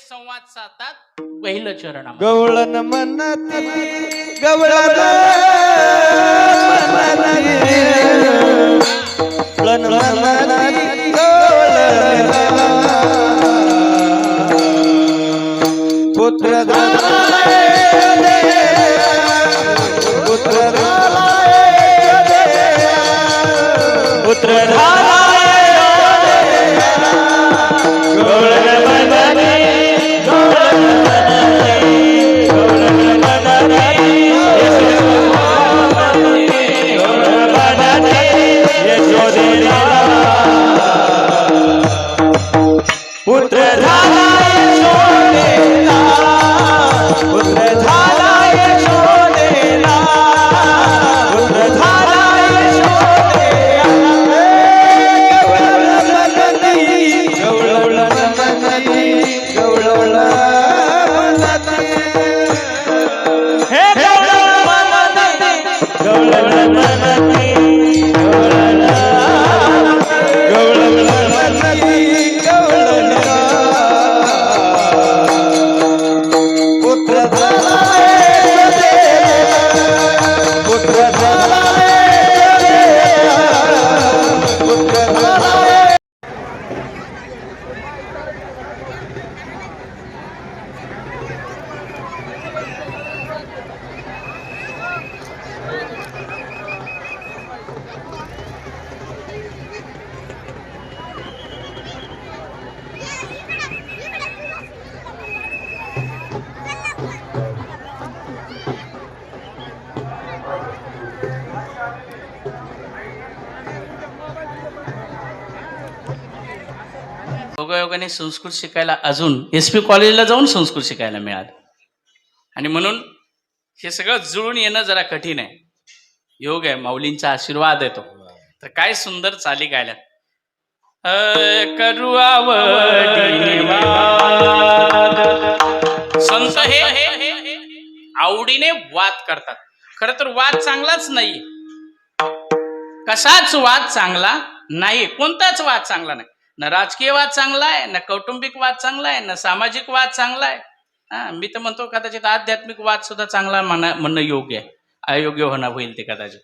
संवाद साधतात पहिलं चरण गवळण म्हणती गवळण पुत्र योगायोगाने संस्कृत शिकायला अजून एस पी कॉलेजला जाऊन संस्कृत शिकायला मिळालं. आणि म्हणून हे सगळं जुळून येणं जरा कठीण आहे. योग आहे माऊलींचा आशीर्वाद येतो तर काय सुंदर चाली गायला करू संत हे आवडीने वाद करतात. खर तर वाद चांगलाच नाही. कसाच वाद चांगला नाही कोणताच वाद चांगला नाही. ना राजकीय वाद चांगला आहे न कौटुंबिक वाद चांगला आहे ना सामाजिक वाद चांगला आहे. हा मी तर म्हणतो कदाचित आध्यात्मिक वाद सुद्धा चांगला म्हणा म्हणणं योग्य आहे. अयोग्य होणं होईल ते कदाचित.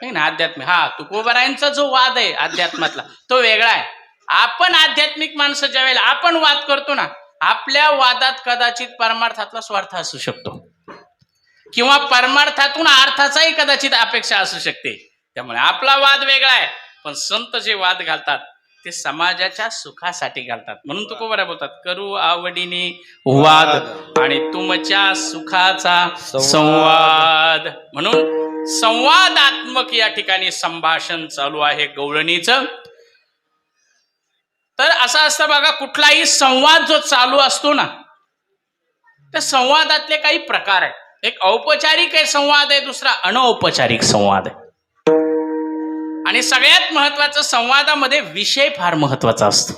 नाही ना आध्यात्मिक. हा तुकोबरायांचा जो वाद आहे अध्यात्मातला तो वेगळा आहे. आपण आध्यात्मिक माणसं ज्या वेळेला आपण वाद करतो ना आपल्या वादात कदाचित परमार्थातला स्वार्थ असू शकतो. किंवा परमार्थातून अर्थाचाही कदाचित अपेक्षा असू शकते. त्यामुळे आपला वाद वेगळा आहे पण संत जे वाद घालतात ते समाजाच्या सुखासाठी घालतात. म्हणून तुको बरं. बोलतात. करू आवडीने वाद आणि तुमच्या सुखाचा संवाद. म्हणून संवादात्मक या ठिकाणी संभाषण चालू आहे गवळणीचं तर असं असतं बघा कुठलाही संवाद जो चालू असतो ना त्या संवादातले काही प्रकार आहेत. एक औपचारिक संवाद आहे दुसरा अनौपचारिक संवाद आहे. आणि सगळ्यात महत्वाचं संवादामध्ये विषय फार महत्त्वाचा असतो.